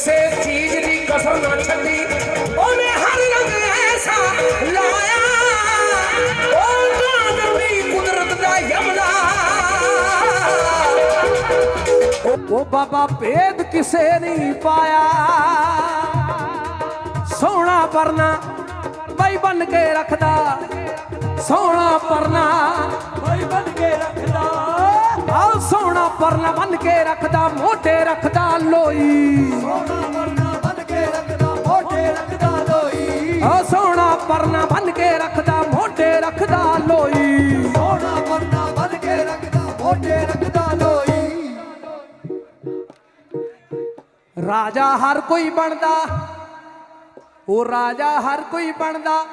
ਕਿਸੇ ਚੀਜ਼ ਦੀ ਕਸਰ ਨਾ ਛੱਡੀ। ਉਹਨੇ ਹਰ ਰੰਗ ਐਸਾ ਲਾਇਆ। ਉਹ ਤਾਂ ਦੀ ਕੁਦਰਤ ਦਾ ਯਮਲਾ। ਉਹ ਬਾਬਾ ਭੇਦ ਕਿਸੇ ਨਹੀਂ ਪਾਇਆ। ਸੋਹਣਾ ਪਰਨਾ ਬਈ ਬਨ ਕੇ ਰੱਖਦਾ। ਸੋਹਣਾ ਪਰਨਾ ਪਰਨਾ ਬਨ ਕੇ ਰੱਖਦਾ ਮੋਢੇ ਰੱਖਦਾ ਲੋਈ। ਸੋਨਾ ਵਰਨਾ ਬਣ ਕੇ ਰੱਖਦਾ ਮੋਢੇ ਰੱਖਦਾ ਲੋਈ। ਆਹ ਸੋਹਣਾ ਪਰਨਾ ਬਨ ਕੇ ਰੱਖਦਾ ਮੋਢੇ ਰੱਖਦਾ ਲੋਈ। ਸੋਨਾ ਵਰਨਾ ਬਣ ਕੇ ਰੱਖਦਾ ਮੋਢੇ ਰੱਖਦਾ ਲੋਈ। ਰਾਜਾ ਹਰ ਕੋਈ ਬਣਦਾ ਉਹ ਰਾਜਾ ਹਰ ਕੋਈ ਬਣਦਾ।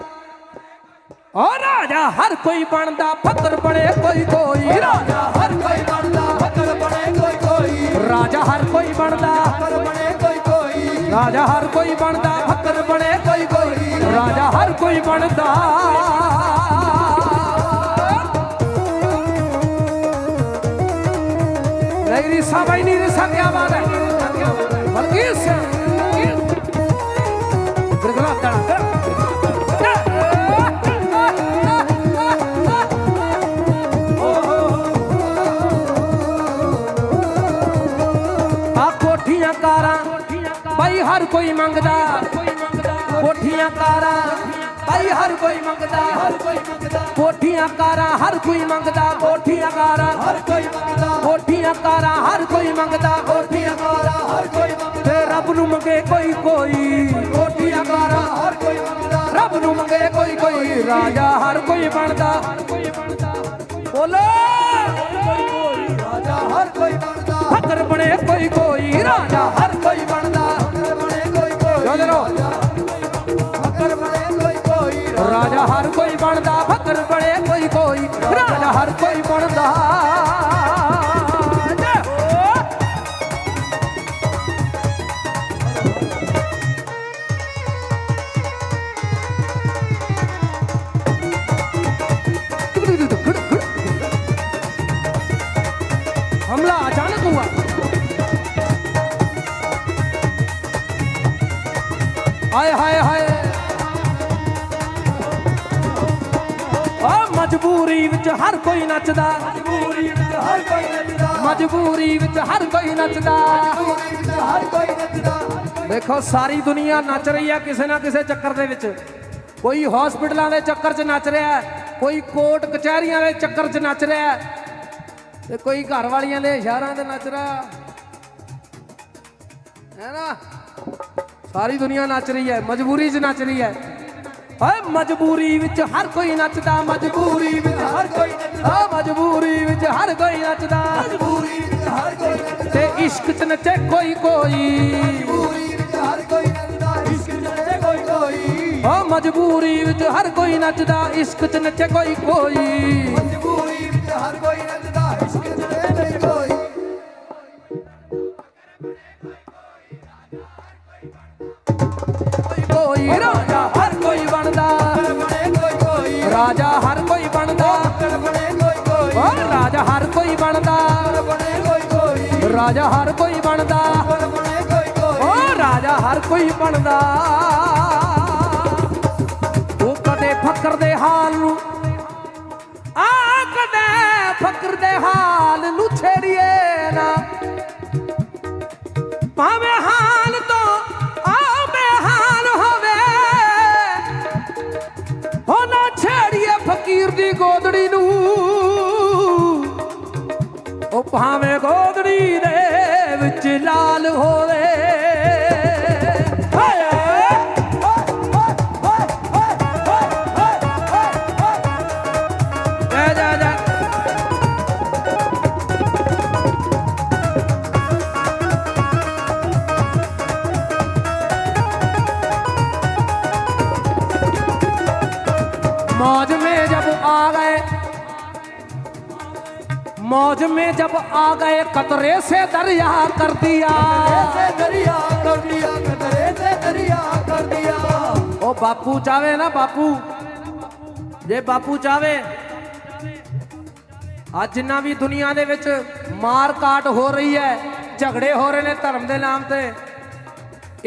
ਉਹ ਰਾਜਾ ਹਰ ਕੋਈ ਬਣਦਾ ਫਕਰ ਬਣੇ ਕੋਈ ਕੋਈ। ਰਾਜਾ ਹਰ ਕੋਈ ਰਾਜਾ ਹਰ ਕੋਈ ਬਣਦਾ ਫਕਰ ਬਣੇ ਕੋਈ ਕੋਈ ਰਾਜਾ ਹਰ ਕੋਈ ਬਣਦਾ ਫਕਰ ਬਣੇ ਕੋਈ ਕੋਈ ਰਾਜਾ ਹਰ ਕੋਈ ਬਣਦਾ ਨਹੀਂ ਰਿਸਾ ਬਾਈ ਕੋਈ ਮੰਗਦਾ, ਕੋਠੀਆਂ ਕਾਰਾਂ ਬਾਈ ਹਰ ਕੋਈ ਮੰਗਦਾ ਹਰ ਕੋਈ ਮੰਗਦਾ ਕੋਠੀਆਂ ਕਾਰਾਂ ਹਰ ਕੋਈ ਮੰਗਦਾ, ਕੋਠੀਆਂ ਕਾਰਾਂ ਹਰ ਕੋਈ ਮੰਗਦਾ, ਕੋਠੀਆਂ ਕਾਰਾਂ ਹਰ ਕੋਈ ਮੰਗਦਾ, ਕੋਠੀਆਂ ਕਾਰਾਂ ਹਰ ਕੋਈ ਮੰਗਦਾ। ਤੇ ਰੱਬ ਨੂੰ ਮੰਗੇ ਕੋਈ ਕੋਈ, ਕੋਠੀਆਂ ਕਾਰਾਂ ਹਰ ਕੋਈ ਮੰਗਦਾ। ਰੱਬ ਨੂੰ ਮੰਗੇ ਕੋਈ ਕੋਈ, ਰਾਜਾ ਹਰ ਕੋਈ ਬਣਦਾ ਬੋਲੋ। ਰਾਜਾ ਹਰ ਕੋਈ ਬਣਦਾ ਫਕਰ ਬਣੇ ਕੋਈ ਕੋਈ, ਰਾਜਾ ਹਰ ਕੋਈ ਰਾਜਾ ਹਰ ਕੋਈ ਬਣਦਾ ਫਕਰ ਬਣੇ ਕੋਈ ਕੋਈ ਰਾਜਾ ਹਰ ਕੋਈ ਬਣਦਾ ਜੈ ਹੋ। हमला अचानक हुआ हाय हाय हाय ਮਜਬੂਰੀ ਵਿੱਚ ਹਰ ਕੋਈ ਨੱਚਦਾ। ਮਜਬੂਰੀ ਵਿੱਚ ਹਰ ਕੋਈ ਨੱਚਦਾ। ਮਜਬੂਰੀ ਵਿੱਚ ਹਰ ਕੋਈ ਨੱਚਦਾ। ਮਜਬੂਰੀ ਵਿੱਚ ਹਰ ਕੋਈ ਨੱਚਦਾ। ਦੇਖੋ ਸਾਰੀ ਦੁਨੀਆ ਨੱਚ ਰਹੀ ਹੈ ਕਿਸੇ ਨਾ ਕਿਸੇ ਚੱਕਰ ਦੇ ਵਿੱਚ। ਕੋਈ ਹਸਪੀਟਲਾਂ ਦੇ ਚੱਕਰ 'ਚ ਨੱਚ ਰਿਹਾ ਹੈ ਕੋਈ ਕੋਰਟ ਕਚਹਿਰੀਆਂ ਦੇ ਚੱਕਰ 'ਚ ਨੱਚ ਰਿਹਾ ਹੈ ਤੇ ਕੋਈ ਘਰ ਵਾਲੀਆਂ ਦੇ ਇਸ਼ਾਰਿਆਂ ਤੇ ਨੱਚ ਰਿਹਾ। ਹੈ ਨਾ? ਸਾਰੀ ਦੁਨੀਆ ਨੱਚ ਰਹੀ ਹੈ ਮਜਬੂਰੀ 'ਚ ਨੱਚ ਰਹੀ ਹੈ। ਓਏ ਮਜਬੂਰੀ ਵਿੱਚ ਹਰ ਕੋਈ ਨੱਚਦਾ ਮਜਬੂਰੀ ਵਿੱਚ ਹਰ ਕੋਈ ਨੱਚਦਾ ਮਜਬੂਰੀ ਵਿੱਚ ਹਰ ਕੋਈ ਨੱਚਦਾ ਮਜਬੂਰੀ ਵਿੱਚ ਹਰ ਕੋਈ ਨੱਚਦਾ ਤੇ ਇਸ਼ਕ 'ਚ ਨੱਚੇ ਕੋਈ ਕੋਈ ਮਜਬੂਰੀ ਵਿੱਚ ਹਰ ਕੋਈ ਨੱਚਦਾ ਇਸ਼ਕ ਨੱਚੇ ਕੋਈ ਕੋਈ ਓ ਮਜਬੂਰੀ ਵਿੱਚ ਹਰ ਕੋਈ ਨੱਚਦਾ ਇਸ਼ਕ 'ਚ ਨੱਚੇ ਕੋਈ ਕੋਈ ਮਜਬੂਰੀ ਵਿੱਚ ਹਰ ਕੋਈ ਨੱਚਦਾ ਇਸ਼ਕ ਨੱਚੇ ਨਹੀਂ ਕੋਈ ਕੋਈ ਰਾਜਾ ਰਾਜਾ ਹਰ ਕੋਈ ਬਣਦਾ। ਓ ਰਾਜਾ ਹਰ ਕੋਈ ਬਣਦਾ। ਉਹ ਕਦੇ ਫਕਰ ਦੇ ਹਾਲ ਨੂੰ, ਆ ਕਦੇ ਫਕਰ ਦੇ ਹਾਲ ਨੂੰ ਛੇੜੀਏ ਨਾ। ਭਾਵੇਂ ਹਾਲ ਤੋਂ ਆਵੇ ਹੋਵੇ, ਹੋ ਨਾ ਛੇੜੀਏ ਫਕੀਰ ਦੀ ਗੋਦੜੀ ਨੂੰ। ਉਹ ਭਾਵੇਂ ਗੋਦੜੀ ਦੇ ਲਾਲ ਹੋਵੇ ਹਾਏ मौज में जब आ गए कतरे से दरिया कर दिया से दरिया कर दिया कतरे से दरिया कर दिया ਉਹ ਬਾਪੂ ਚਾਵੇ ਨਾ ਬਾਪੂ ਜੇ ਬਾਪੂ ਚਾਵੇ ਅੱਜ ਜਿੰਨਾ ਵੀ ਦੁਨੀਆ ਦੇ ਵਿੱਚ ਮਾਰ ਕਾਟ ਹੋ ਰਹੀ ਹੈ ਝਗੜੇ ਹੋ ਰਹੇ ਨੇ ਧਰਮ ਦੇ ਨਾਮ ਤੇ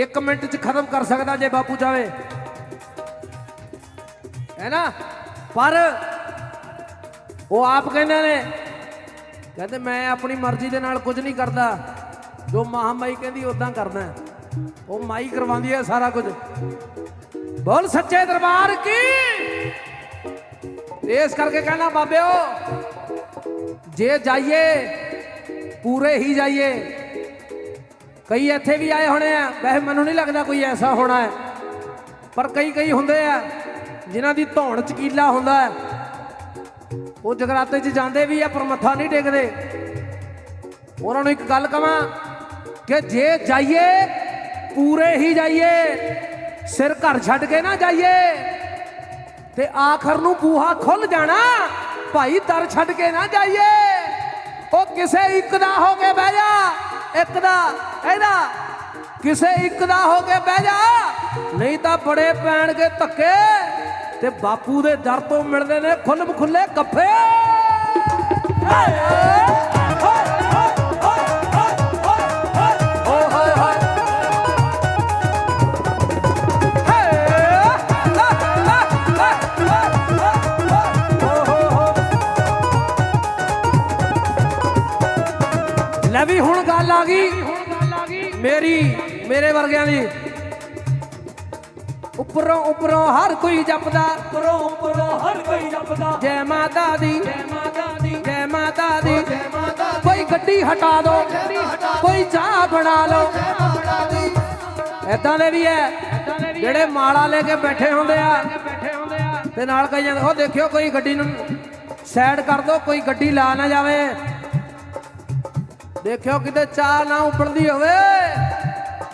1 ਮਿੰਟ 'ਚ ਖਤਮ ਕਰ ਸਕਦਾ ਜੇ ਬਾਪੂ ਚਾਵੇ ਹੈ ਨਾ ਪਰ ਉਹ ਆਪ ਕਹਿੰਦੇ ਨੇ ਕਹਿੰਦੇ ਮੈਂ ਆਪਣੀ ਮਰਜ਼ੀ ਦੇ ਨਾਲ ਕੁਝ ਨਹੀਂ ਕਰਦਾ। ਜੋ ਮਹਾਮਾਈ ਕਹਿੰਦੀ ਉਦਾਂ ਕਰਨਾ। ਉਹ ਮਾਈ ਕਰਵਾਉਂਦੀ ਹੈ ਸਾਰਾ ਕੁਝ। ਬੋਲ ਸੱਚੇ ਦਰਬਾਰ ਕੀ? ਇਸ ਕਰਕੇ ਕਹਿਣਾ ਬਾਬਿਓ, ਜੇ ਜਾਈਏ, ਪੂਰੇ ਹੀ ਜਾਈਏ। ਕਈ ਇੱਥੇ ਵੀ ਆਏ ਹੋਣੇ ਆ। ਵੈਸੇ ਮੈਨੂੰ ਨਹੀਂ ਲੱਗਦਾ ਕੋਈ ਐਸਾ ਹੋਣਾ ਹੈ। ਪਰ ਕਈ ਕਈ ਹੁੰਦੇ ਆ, ਜਿਨ੍ਹਾਂ ਦੀ ਧੌਣ ਚਕੀਲਾ ਹੁੰਦਾ ਹੈ। ਉਹ ਜਗਰਾਤੇ 'ਚ ਜਾਂਦੇ ਵੀ ਆ, ਪਰ ਮੱਥਾ ਨਹੀਂ ਟੇਕਦੇ। ਉਹਨਾਂ ਨੂੰ ਇੱਕ ਗੱਲ ਕਵਾਂ ਕਿ ਜੇ ਜਾਈਏ, ਪੂਰੇ ਹੀ ਜਾਈਏ, ਸਿਰ ਘਰ ਛੱਡ ਕੇ ਨਾ ਜਾਈਏ, ਤੇ ਆਖਰ ਨੂੰ ਬੂਹਾ ਖੁੱਲ ਜਾਣਾ, ਭਾਈ ਦਰ ਛੱਡ ਕੇ ਨਾ ਜਾਈਏ। ਉਹ ਕਿਸੇ ਇੱਕ ਦਾ ਹੋ ਕੇ ਬਹਿ ਜਾ, ਇੱਕ ਦਾ, ਇਹਦਾ, ਕਿਸੇ ਇੱਕ ਦਾ ਹੋ ਕੇ ਬਹਿ ਜਾ, ਨਹੀਂ ਤਾਂ ਬੜੇ ਪੈਣਗੇ ਧੱਕੇ। ਤੇ ਬਾਪੂ ਦੇ ਦਰ ਤੋਂ ਮਿਲਦੇ ਨੇ ਖੁੱਲਮ ਖੁੱਲੇ ਕੱਫੇ। ਓ ਲੈ ਵੀ ਹੁਣ ਗੱਲ ਆ ਗਈ। ਮੇਰੀ, ਮੇਰੇ ਵਰਗਿਆਂ ਦੀ। ਉੱਪਰੋਂ ਉੱਪਰੋਂ ਹਰ ਕੋਈ ਜਪਦਾ ਪਰੋਂ ਪਰੋਂ ਹਰ ਕੋਈ ਜਪਦਾ ਜੈ ਮਾਤਾ ਦੀ ਜੈ ਮਾਤਾ ਦੀ ਜੈ ਮਾਤਾ ਦੀ ਜੈ ਮਾਤਾ ਦੀ ਕੋਈ ਗੱਡੀ ਹਟਾ ਦੋ ਕੋਈ ਚਾਹ ਬਣਾ ਲਓ ਦੀ ਐਦਾਂ ਦੇ ਵੀ ਐ ਜਿਹੜੇ ਮਾਲਾ ਲੈ ਕੇ ਬੈਠੇ ਹੁੰਦੇ ਆ ਤੇ ਨਾਲ ਕਹੀ ਜਾਂਦੇ ਉਹ ਦੇਖਿਓ ਕੋਈ ਗੱਡੀ ਨੂੰ ਸਾਈਡ ਕਰ ਦੋ ਕੋਈ ਗੱਡੀ ਲਾ ਨਾ ਜਾਵੇ ਦੇਖਿਓ ਕਿਤੇ ਚਾਹ ਨਾ ਉਪੜਦੀ ਹੋਵੇ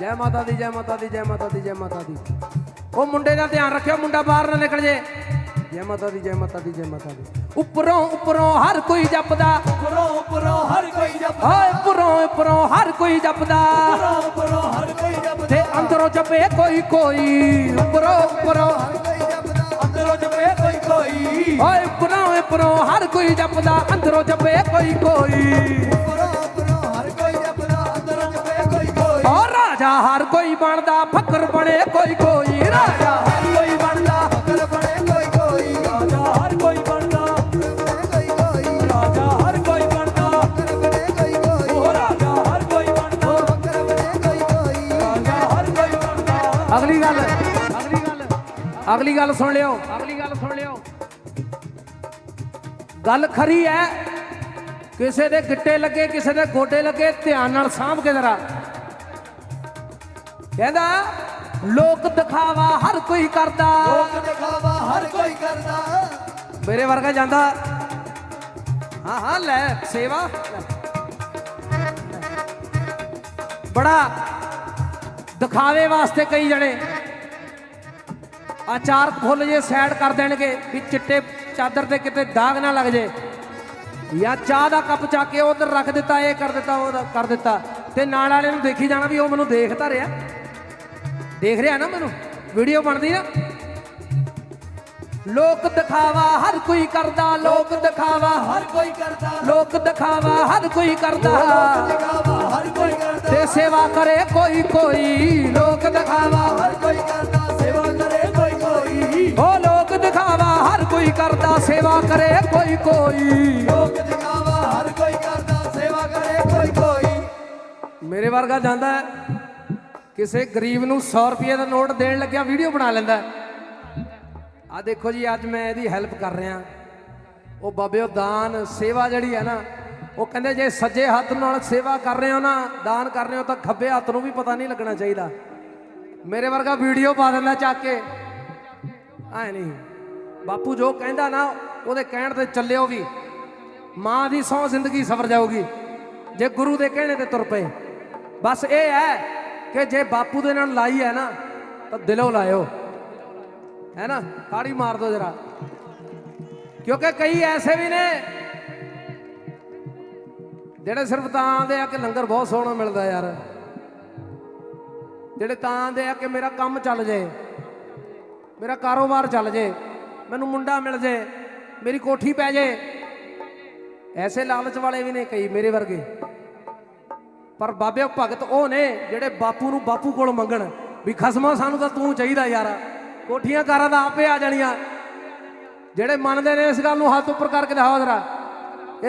ਜੈ ਮਾਤਾ ਦੀ ਜੈ ਮਾਤਾ ਦੀ ਜੈ ਮਾਤਾ ਦੀ ਜੈ ਮਾਤਾ ਦੀ ਉਹ ਮੁੰਡੇ ਦਾ ਧਿਆਨ ਰੱਖਿਓ ਮੁੰਡਾ ਬਾਹਰ ਨਾ ਨਿਕਲ ਜੇ। ਜੈ ਮਾਤਾ ਦੀ ਜੈ ਮਾਤਾ ਦੀ ਜੈ ਮਾਤਾ ਦੀ। ਉੱਪਰੋਂ ਉੱਪਰੋਂ ਹਰ ਕੋਈ ਜਪਦਾ। ਪਰੋਂ ਪਰੋਂ ਹਰ ਕੋਈ ਜਪਦਾ। ਓਏ ਉੱਪਰੋਂ ਉੱਪਰੋਂ ਹਰ ਕੋਈ ਜਪਦਾ। ਪਰੋਂ ਪਰੋਂ ਹਰ ਕੋਈ ਜਪਦਾ। ਤੇ ਅੰਦਰੋਂ ਜਪੇ ਕੋਈ ਕੋਈ। ਉੱਪਰੋਂ ਉੱਪਰੋਂ। ਹਰ ਕੋਈ ਜਪਦਾ ਅੰਦਰੋਂ ਜਪੇ ਕੋਈ ਕੋਈ। ਓਏ ਉੱਪਰੋਂ ਉੱਪਰੋਂ ਹਰ ਕੋਈ ਜਪਦਾ। ਅੰਦਰੋਂ ਜਪੇ ਕੋਈ ਕੋਈ। ਪਰੋਂ ਪਰੋਂ ਹਰ ਕੋਈ ਜਪਦਾ। ਅੰਦਰੋਂ ਜਪੇ ਕੋਈ ਕੋਈ। ਓ ਰਾਜਾ ਹਰ ਕੋਈ ਬਣਦਾ, ਫਕਰ ਬਣੇ ਕੋਈ ਕੋਈ। ਰਾਜਾ ਹਰ ਕੋਈ ਬਣਦਾ, ਫਕਰ ਬਣੇ ਕੋਈ ਕੋਈ। ਰਾਜਾ ਹਰ ਕੋਈ ਬਣਦਾ ਕੋਈ ਕੋਈ। ਰਾਜਾ ਹਰ ਕੋਈ ਬਣਦਾ, ਫਕਰ ਬਣੇ ਕੋਈ ਕੋਈ। ਉਹ ਰਾਜਾ ਹਰ ਕੋਈ ਬਣਦਾ, ਫਕਰ ਬਣੇ ਕੋਈ ਕੋਈ। ਰਾਜਾ ਹਰ ਕੋਈ ਬਣਦਾ। ਅਗਲੀ ਗੱਲ ਅਗਲੀ ਗੱਲ ਅਗਲੀ ਗੱਲ ਸੁਣ ਲਿਓ। ਅਗਲੀ ਗੱਲ ਸੁਣ ਲਿਓ। ਗੱਲ ਖਰੀ ਹੈ। ਕਿਸੇ ਦੇ ਗਿੱਟੇ ਲੱਗੇ, ਕਿਸੇ ਦੇ ਗੋਡੇ ਲੱਗੇ, ਧਿਆਨ ਨਾਲ ਸਾਂਭ ਕੇ ਜ਼ਰਾ। ਕਹਿੰਦਾ ਲੋਕ ਦਿਖਾਵਾ ਹਰ ਕੋਈ ਕਰਦਾ। ਲੋਕ ਦਿਖਾਵਾ ਹਰ ਕੋਈ ਕਰਦਾ। ਮੇਰੇ ਵਰਗਾ ਜਾਂਦਾ। ਹਾਂ ਹਾਂ ਲੈ ਸੇਵਾ। ਬੜਾ ਦਿਖਾਵੇ ਵਾਸਤੇ ਕਈ ਜਣੇ। ਆਚਾਰ ਫੁੱਲ ਜੇ ਸਾਈਡ ਕਰ ਦੇਣਗੇ ਵੀ ਚਿੱਟੇ ਚਾਦਰ ਤੇ ਕਿਤੇ ਦਾਗ ਨਾ ਲੱਗ ਜੇ। ਜਾਂ ਚਾਹ ਦਾ ਕੱਪ ਚੱਕ ਕੇ ਉਧਰ ਰੱਖ ਦਿੱਤਾ ਇਹ ਕਰ ਦਿੱਤਾ ਉਹ ਕਰ ਦਿੱਤਾ। ਤੇ ਨਾਲ ਵਾਲੇ ਨੂੰ ਦੇਖੀ ਜਾਣਾ ਵੀ ਉਹ ਮੈਨੂੰ ਦੇਖਦਾ ਰਿਹਾ। ਦੇਖ ਰਿਹਾ ਨਾ ਮੈਨੂੰ? ਵੀਡੀਓ ਬਣਦੀ ਨਾ। ਲੋਕ ਦਿਖਾਵਾ ਹਰ ਕੋਈ ਕਰਦਾ ਲੋਕ ਦਿਖਾਵਾ ਹਰ ਕੋਈ ਕਰਦਾ। ਲੋਕ ਦਿਖਾਵਾ ਹਰ ਕੋਈ ਕਰਦਾ। ਹਰ ਕੋਈ ਕਰਦਾ। ਤੇ ਸੇਵਾ ਕਰੇ ਕੋਈ ਕੋਈ। ਲੋਕ ਦਿਖਾਵਾ ਹਰ ਕੋਈ ਕਰਦਾ। ਸੇਵਾ ਕਰੇ ਕੋਈ ਕੋਈ। ਉਹ ਲੋਕ ਦਿਖਾਵਾ ਹਰ ਕੋਈ ਕਰਦਾ। ਸੇਵਾ ਕਰੇ ਕੋਈ ਕੋਈ। ਲੋਕ ਦਿਖਾਵਾ ਹਰ ਕੋਈ ਕਰਦਾ। ਸੇਵਾ ਕਰੇ ਕੋਈ ਕੋਈ। ਮੇਰੇ ਵਰਗਾ ਜਾਂਦਾ ਹੈ, ਕਿਸੇ ਗਰੀਬ ਨੂੰ 100 ਰੁਪਏ ਦਾ ਨੋਟ ਦੇਣ ਲੱਗਿਆ ਵੀਡੀਓ ਬਣਾ ਲੈਂਦਾ। ਆ ਦੇਖੋ ਜੀ, ਅੱਜ ਮੈਂ ਇਹਦੀ ਹੈਲਪ ਕਰ ਰਿਹਾ। ਉਹ ਬਾਬਿਓ ਦਾਨ, ਸੇਵਾ ਜਿਹੜੀ ਹੈ ਨਾ, ਉਹ ਕਹਿੰਦੇ ਜੇ ਸੱਜੇ ਹੱਥ ਨਾਲ ਸੇਵਾ ਕਰ ਰਹੇ ਹੋ ਨਾ, ਦਾਨ ਕਰ ਰਹੇ ਹੋ ਤਾਂ ਖੱਬੇ ਹੱਥ ਨੂੰ ਵੀ ਪਤਾ ਨਹੀਂ ਲੱਗਣਾ ਚਾਹੀਦਾ। ਮੇਰੇ ਵਰਗਾ ਵੀਡੀਓ ਪਾ ਦਿੰਦਾ ਚੱਕ ਕੇ। ਐ ਨਹੀਂ। ਬਾਪੂ ਜੋ ਕਹਿੰਦਾ ਨਾ, ਉਹਦੇ ਕਹਿਣ ਤੇ ਚੱਲਿਓ ਵੀ। ਮਾਂ ਦੀ ਸੌ ਜ਼ਿੰਦਗੀ ਸਫਰ ਜਾਊਗੀ। ਜੇ ਗੁਰੂ ਦੇ ਕਹਿਣੇ ਤੇ ਤੁਰ ਪਏ। ਬਸ ਇਹ ਹੈ ਕਿ ਜੇ ਬਾਪੂ ਦੇ ਨਾਲ ਲਾਈ ਹੈ ਨਾ, ਤਾਂ ਦਿਲੋਂ ਲਾਇਓ। ਹੈ ਨਾ? ਤਾੜੀ ਮਾਰ ਦਿਓ ਜਰਾ। ਕਿਉਂਕਿ ਕਈ ਐਸੇ ਵੀ ਨੇ ਜਿਹੜੇ ਸਿਰਫ ਤਾਂ ਆਂਦੇ ਆ ਕਿ ਲੰਗਰ ਬਹੁਤ ਸੋਹਣਾ ਮਿਲਦਾ ਯਾਰ। ਜਿਹੜੇ ਤਾਂ ਆਂਦੇ ਆ ਕਿ ਮੇਰਾ ਕੰਮ ਚੱਲ ਜੇ, ਮੇਰਾ ਕਾਰੋਬਾਰ ਚੱਲ ਜੇ, ਮੈਨੂੰ ਮੁੰਡਾ ਮਿਲ ਜੇ, ਮੇਰੀ ਕੋਠੀ ਪੈ ਜੇ। ਐਸੇ ਲਾਲਚ ਵਾਲੇ ਵੀ ਨੇ ਕਈ ਮੇਰੇ ਵਰਗੇ। ਪਰ ਬਾਬੇ ਭਗਤ ਉਹ ਨੇ ਜਿਹੜੇ ਬਾਪੂ ਨੂੰ ਬਾਪੂ ਕੋਲ ਮੰਗਣ ਵੀ ਖਸਮਾ ਸਾਨੂੰ ਤਾਂ ਤੂੰ ਚਾਹੀਦਾ ਯਾਰ ਕੋਠੀਆਂ ਕਾਰਾਂ ਦਾ ਆਪੇ ਆ ਜਾਣੀਆਂ। ਜਿਹੜੇ ਮੰਨਦੇ ਨੇ ਇਸ ਗੱਲ ਨੂੰ ਹੱਥ ਉੱਪਰ ਕਰਕੇ ਦਿਖਾਓ ਜਰਾ।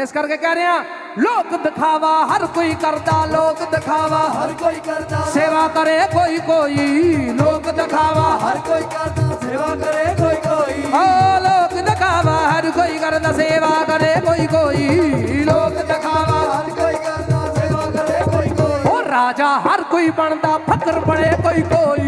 ਇਸ ਕਰਕੇ ਕਹਿ ਰਿਹਾ ਲੋਕ ਦਿਖਾਵਾ ਹਰ ਕੋਈ ਕਰਦਾ ਲੋਕ ਦਿਖਾਵਾ। ਹਰ ਕੋਈ ਕਰਦਾ ਸੇਵਾ ਕਰੇ ਕੋਈ ਕੋਈ ਲੋਕ ਦਿਖਾਵਾ। ਹਰ ਕੋਈ ਕਰਦਾ ਸੇਵਾ ਕਰੇ ਕੋਈ ਕੋਈ। ਓ ਲੋਕ ਦਿਖਾਵਾ ਹਰ ਕੋਈ ਕਰਦਾ ਸੇਵਾ ਕਰੇ ਕੋਈ ਕੋਈ। ਰਾਜਾ ਹਰ ਕੋਈ ਬਣਦਾ ਫਕਰ ਬਣੇ ਕੋਈ ਕੋਈ।